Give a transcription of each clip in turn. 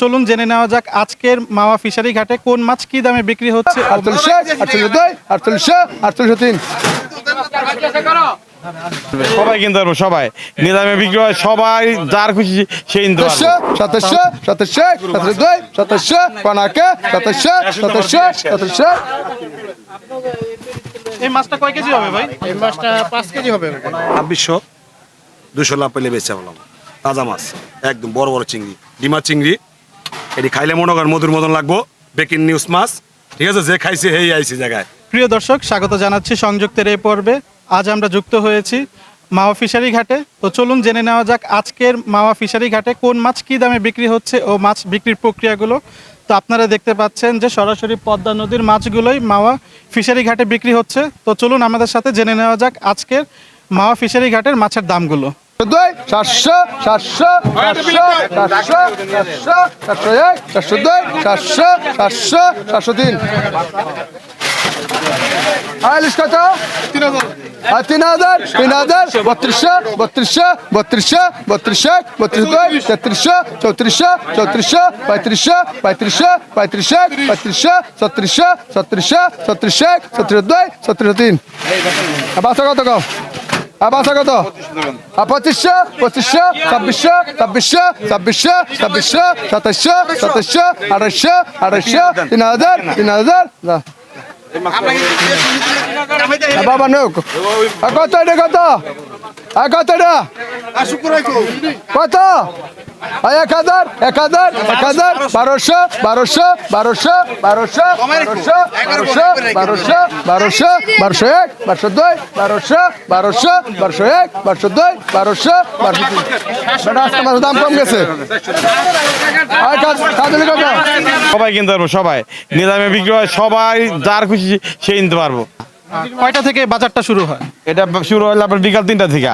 চলুন জেনে নেওয়া যাক আজকের মাওয়া ফিশারি ঘাটে কোন মাছ কি দামে বিক্রি হচ্ছে? আটচল্লিশশো আটচল্লিশ দুই আটচল্লিশশো আটচল্লিশশো তিন। সবাই কিনতে পারব সবাই। নিলামে বিক্রি হয় সবাই যার খুশি সে কিনতে সাতাশশো পারব সাতাশশো সাতাশশো দুই সাতাশশো কনাকে সাতাশশো সাতাশশো সাতাশশো। এই মাছটা কয় কেজি হবে ভাই? এই মাছটা পাঁচ কেজি হবে। ছাব্বিশশো দুশো লাভ পেলে বেচে বললাম। তাজা মাছ একদম বড় বড় চিংড়ি ডিমা চিংড়ি এটি খাইলে মনে করেন মধুর মতন লাগবো। বেকিং নিউজ মাছ। ঠিক আছে, যে খাইছে হেই আইছে জায়গায়। প্রিয় দর্শক, স্বাগত জানাচ্ছি সংযুক্তের এই পর্বে। আজ আমরা যুক্ত হয়েছি মাওয়া ফিশারি ঘাটে। তো চলুন জেনে নেওয়া যাক আজকের মাওয়া ফিশারি ঘাটে কোন মাছ কি দামে বিক্রি হচ্ছে ও মাছ বিক্রির প্রক্রিয়াগুলো। তো আপনারা দেখতে পাচ্ছেন যে সরাসরি পদ্মা নদীর মাছগুলোই মাওয়া ফিশারি ঘাটে বিক্রি হচ্ছে। তো চলুন আমাদের সাথে জেনে নেওয়া যাক আজকের মাওয়া ফিশারি ঘাটের মাছের দামগুলো। দুই চারশো চারশো চারশো চারশো চারশো চারশো এক চারশো দুই চারশো চারশো চারশো তিন। আয়ালিশ কত? তিন হাজার আর তিন হাজার তিন হাজার, বত্রিশশো বত্রিশশো বত্রিশশো বত্রিশশো বত্রিশ দুই, তেত্রিশশো, চৌত্রিশশো চৌত্রিশশো, পঁয়ত্রিশশো পঁয়ত্রিশশো পঁয়ত্রিশশো পঁয়ত্রিশশো সত্রিশশো সত্রিশশো সত্রিশ এক সত্রিশ দুই সত্রিশ তিন। বাসা কত কম? আবাসা কত? পঁচিশশো পঁচিশশো ছাব্বিশশো ছাব্বিশশো ছাব্বিশশো ছাব্বিশশো সাতাশশো সাতাশশো আঠাশশো আঠাশশো তিন হাজার তিন হাজার বাবা নোক কত এটা কত? কত এটা? কত? এক হাজার এক হাজার এক হাজার বারোশো বারোশো বারোশো বারোশো বারোশো বারোশো বারোশো বারোশো বারোশো এক বারোশো দুই বারোশো বারোশো বারোশো এক বারোশো দুই বারোশো বারোশো তিন। বেটা দাম কম গেছে। সবাই কিনতে পারব সবাই। নিলামে বিক্রি হয় সবাই যার খুশি সে কিনতে পারব। কয়টা থেকে বাজারটা শুরু হয়? এটা শুরু হলো আপনার বিকাল তিনটা থেকে।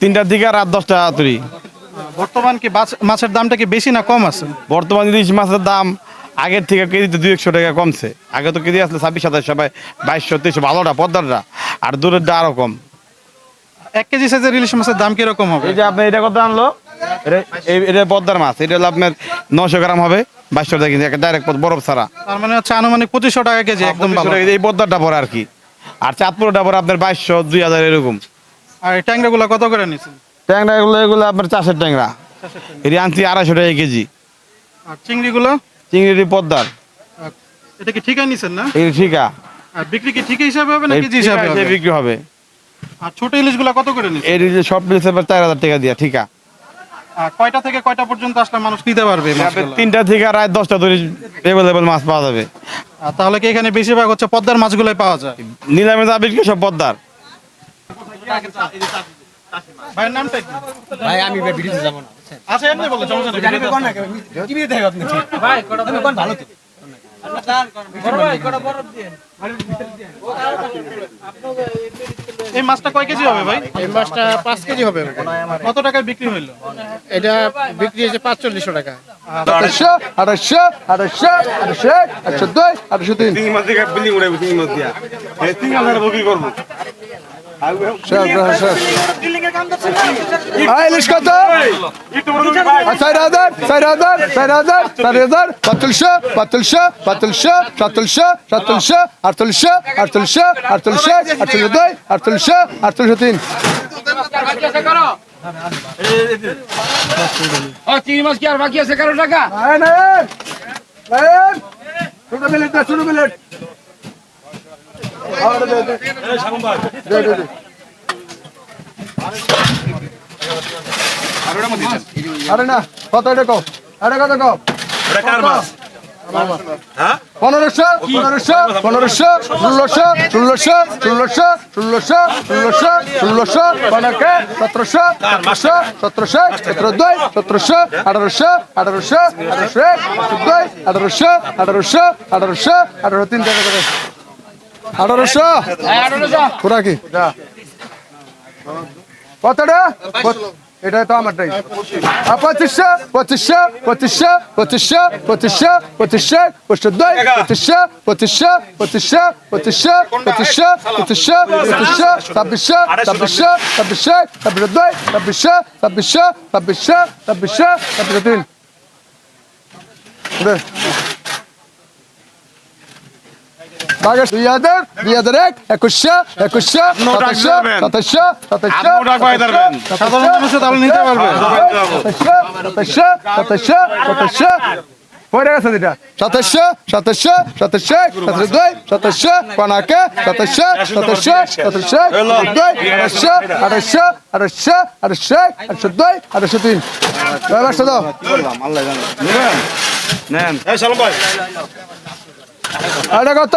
তিনটার থেকে রাত দশটা তুরি বর্তমান কি মাছের দামটা কি বেশি না কম আছে? বর্তমান ইলিশ মাছের দাম আগের থেকে কেজিতে দুই একশো টাকা কমছে। আগে তো কেজি আসলে ছাব্বিশ সাতাশ সবাই বাইশশো তেইশশো ভালোটা পদ্মারটা আর দূরেরটা আরও কম। এক কেজি সাইজের ইলিশ মাছের দাম কীরকম হবে? এই যে আপনি এটা কত আনলো? এটা- পদ্মার মাছ। এটা হলো আপনার নশো গ্রাম হবে বাইশশো টাকা কেজি ডাইরেক্ট বরফ ছাড়া। তার মানে হচ্ছে আনুমানিক পঁচিশশো টাকা কেজি একদম ভালো। 2500 টাকা কেজি, এই পদ্মারটা পরে আর কি। আর চাঁদপুরটা পরে আপনার বাইশশো দুই হাজার এরকম। আর এই ট্যাংরাগুলো কত করে নিচ্ছেন ট্যাংরা এগুলো এগুলো আপনার চাষের ট্যাংরা। এটি আনছি আড়াইশো টাকা কেজি। আর চিংড়িগুলো? চিংড়ি পদ্মার। এটা কি ঠিকই নিছেন না? এই ঠিকা। আর বিক্রি কি ঠিকই হিসাবে হবে না কেজি হিসাবে হবে? বিক্রি হবে। আর ছোট ইলিশগুলো কত করে নিচ্ছেন এই যে সব আপনার চার হাজার টাকা দিয়া ঠিকা। আর কয়টা থেকে কয়টা পর্যন্ত আসলে মানুষ নিতে পারবে মাছগুলো? তিনটা থেকে রাত দশটা ধরে এভেলেবেল মাছ পাওয়া যাবে। আর তাহলে কি এখানে বেশিরভাগ হচ্ছে পদ্মার মাছগুলোই পাওয়া যায়? নিলামে যা কি সব পদ্মার। ভাইয়ের নামটা কি? ভাই আমি ভিডিওতে যাব না। আচ্ছা এমনি বলে সমস্যা নেই। টিভিতে দেখো আপনি? ভাই কোন ভালো তো? এই মাছটা কয় কেজি হবে ভাই? এই মাছটা পাঁচ কেজি হবে। কত টাকায় বিক্রি হইল? এটা বিক্রি হয়েছে পাঁচচল্লিশশো টাকা। আঠাশশো আঠাশশো আঠাশশো আঠাশশো এক আটশো দুই আটশো তিন। তিন বিল্ডিং উড়াইবো মাছ দিয়া। তিন হাজার বিক্রি করব? ইলিশ কত চার হাজার চার হাজার চার হাজার চার হাজার সাতশো সাতশো সাতশো সাতশো সাতশো আটশো আটশো আটশো আটশো আরে না কত এটা কও আরে কত কও পনেরোশো পনেরোশো পনেরোশো ষোলোশো ষোলোশো ষোলোশো ষোলোশো ষোলোশো ষোলোশো পনেরোকে সতেরোশো সতেরোশো সতেরোশো সতেরো দুই সতেরোশো আঠারোশো আঠারোশো আঠারোশো আঠারোশো আঠারোশো আঠারোশো আঠারো তিন টাকা করে আঠারোশো পুরা কি কতটা এটা তো আমারটাই পঁচিশশো পঁচিশশো পঁচিশশো পঁচিশশো পঁচিশশো পঁচিশশো পঁচিশশো দুই পঁচিশশো পঁচিশশো পঁচিশশো পঁচিশশো পঁচিশশো পঁচিশশো পঁচিশশো ছাব্বিশশো ছাব্বিশশো ছাব্বিশশো ছাব্বিশশো দুই ছাব্বিশশো ছাব্বিশশো ছাব্বিশশো ছাব্বিশশো ছাব্বিশশো তিন বাগাস দুই হাজার দুই হাজার এক একুশশো একুশশো সাতাশশো সাতাশশো সাতাশশো সাতাশশো সাতাশশো হয়ে গেছে এটা সাতাশশো সাতাশশো সাতাশশো সাতাশ দুই সাতাশশো পানাকে সাতাশশো সাতাশশো সাতাশশো দুই আঠাশশো তিন এবার দাও নেন নেন ভাই এটা কত?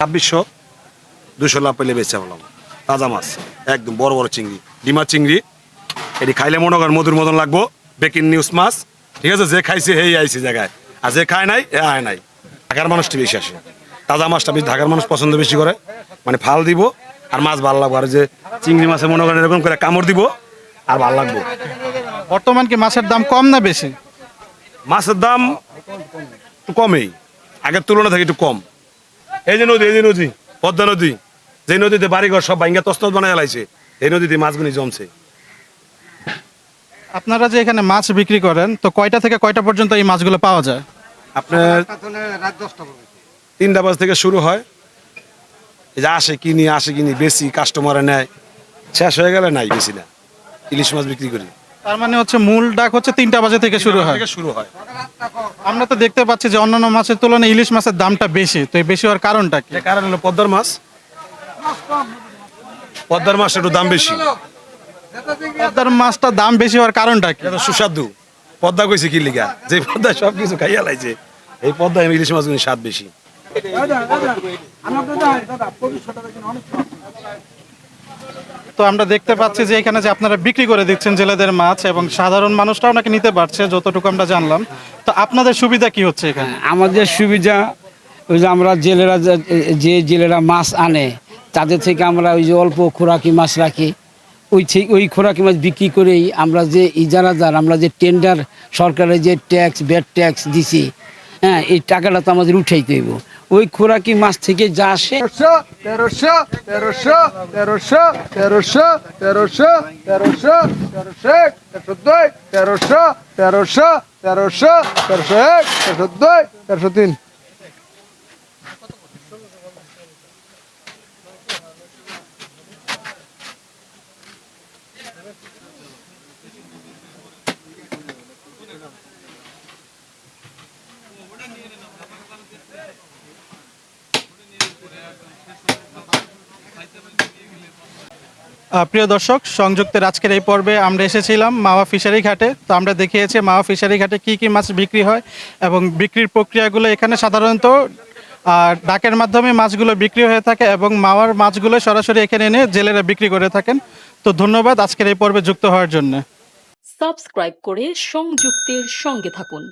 ছাব্বিশশো দুশো লাভ পেলে বেচে বললাম। তাজা মাছ, একদম বড় বড় চিংড়ি ডিমা চিংড়ি। এটি খাইলে মনে করেন মধুর মতন লাগবো বেকিং নিউজ মাছ। ঠিক আছে, যে খাইছে হেই আইছে জায়গায়। আর যে খায় নাই, এ আয় নাই। ঢাকার মানুষটি বেশি আসে। তাজা মাছটা বেশি ঢাকার মানুষ পছন্দ বেশি করে। মানে ফাল দিব। আর মাছ ভালো লাগবো। আর যে চিংড়ি মাছে মনে করেন এরকম করে কামড় দিব আর ভালো লাগবো। বর্তমান কি মাছের দাম কম না বেশি? মাছের দাম একটু কমেই। আগের তুলনা থেকে একটু কম। এই যে নদী এই যে নদী পদ্মা নদী যে নদীতে বাড়িঘর সব ভাঙ্গা তস্তত বানায় লাইছে এই নদীতে মাছগুলি জমছে। আপনারা যে এখানে মাছ বিক্রি করেন তো কয়টা থেকে কয়টা পর্যন্ত এই মাছগুলো পাওয়া যায়? আপনার তিনটা বাজ থেকে শুরু হয়। এই যে আসে কিনি আসে কিনি বেশি কাস্টমারে নেয় শেষ হয়ে গেলে নাই বেশি না। ইলিশ মাছ বিক্রি করি। তার মানে হচ্ছে মূল ডাক হচ্ছে তিনটা বাজে থেকে শুরু হয়। শুরু হয়। আমরা তো দেখতে পাচ্ছি যে অন্যান্য মাছের তুলনায় ইলিশ মাছের দামটা বেশি তো এই বেশি হওয়ার কারণটা কি? কারণ হলো পদ্মার মাছ। পদ্মার মাছ একটু দাম বেশি। পদ্মার মাছটা দাম বেশি হওয়ার কারণটা কি? এটা সুস্বাদু। পদ্মা কইছে কি লিগা? যে পদ্মা সব কিছু খাইয়া লাইছে এই পদ্মা ইলিশ মাছগুলি স্বাদ বেশি। তো আমরা দেখতে পাচ্ছি যে এখানে যে আপনারা বিক্রি করে দিচ্ছেন জেলেদের মাছ এবং সাধারণ মানুষটাও নাকি নিতে পারছে, যতটুকু আমরা জানলাম। তো আপনাদের সুবিধা কি হচ্ছে এখানে? আমাদের সুবিধা ওই যে আমরা জেলেরা যে- জেলেরা মাছ আনে, তাদের থেকে আমরা ওই যে অল্প খোরাকি মাছ রাখি। ওই থেকে ওই খোরাকি মাছ বিক্রি করেই আমরা যে ইজারাদার, আমরা যে টেন্ডার সরকারের যে ট্যাক্স ব্যাট ট্যাক্স দিছি হ্যাঁ এই টাকাটা তো আমাদের উঠেই হইব। ওই খোরাকি মাছ থেকে যা আসে। তেরোশো তেরোশো তেরোশো তেরোশো তেরোশো তেরোশো তেরোশো একশো দুই, তেরোশো তেরোশো তেরোশো তেরোশো এক, তেরোশো দুই, তেরোশো তিন। প্রিয় দর্শক সংযুক্তের আজকের এই পর্বে আমরা এসেছিলাম মাওয়া ফিশারি ঘাটে। তো আমরা দেখিয়েছি মাওয়া ফিশারি ঘাটে কি কি মাছ বিক্রি হয় এবং বিক্রির প্রক্রিয়াগুলো এখানে সাধারণত আহ, ডাকের মাধ্যমে মাছগুলো বিক্রি হয়ে থাকে এবং মাওয়ার মাছগুলো সরাসরি এখানে এনে জেলেরা বিক্রি করে থাকেন। তো ধন্যবাদ আজকের এই পর্বে যুক্ত হওয়ার জন্য। সাবস্ক্রাইব করে সংযুক্তের সঙ্গে থাকুন।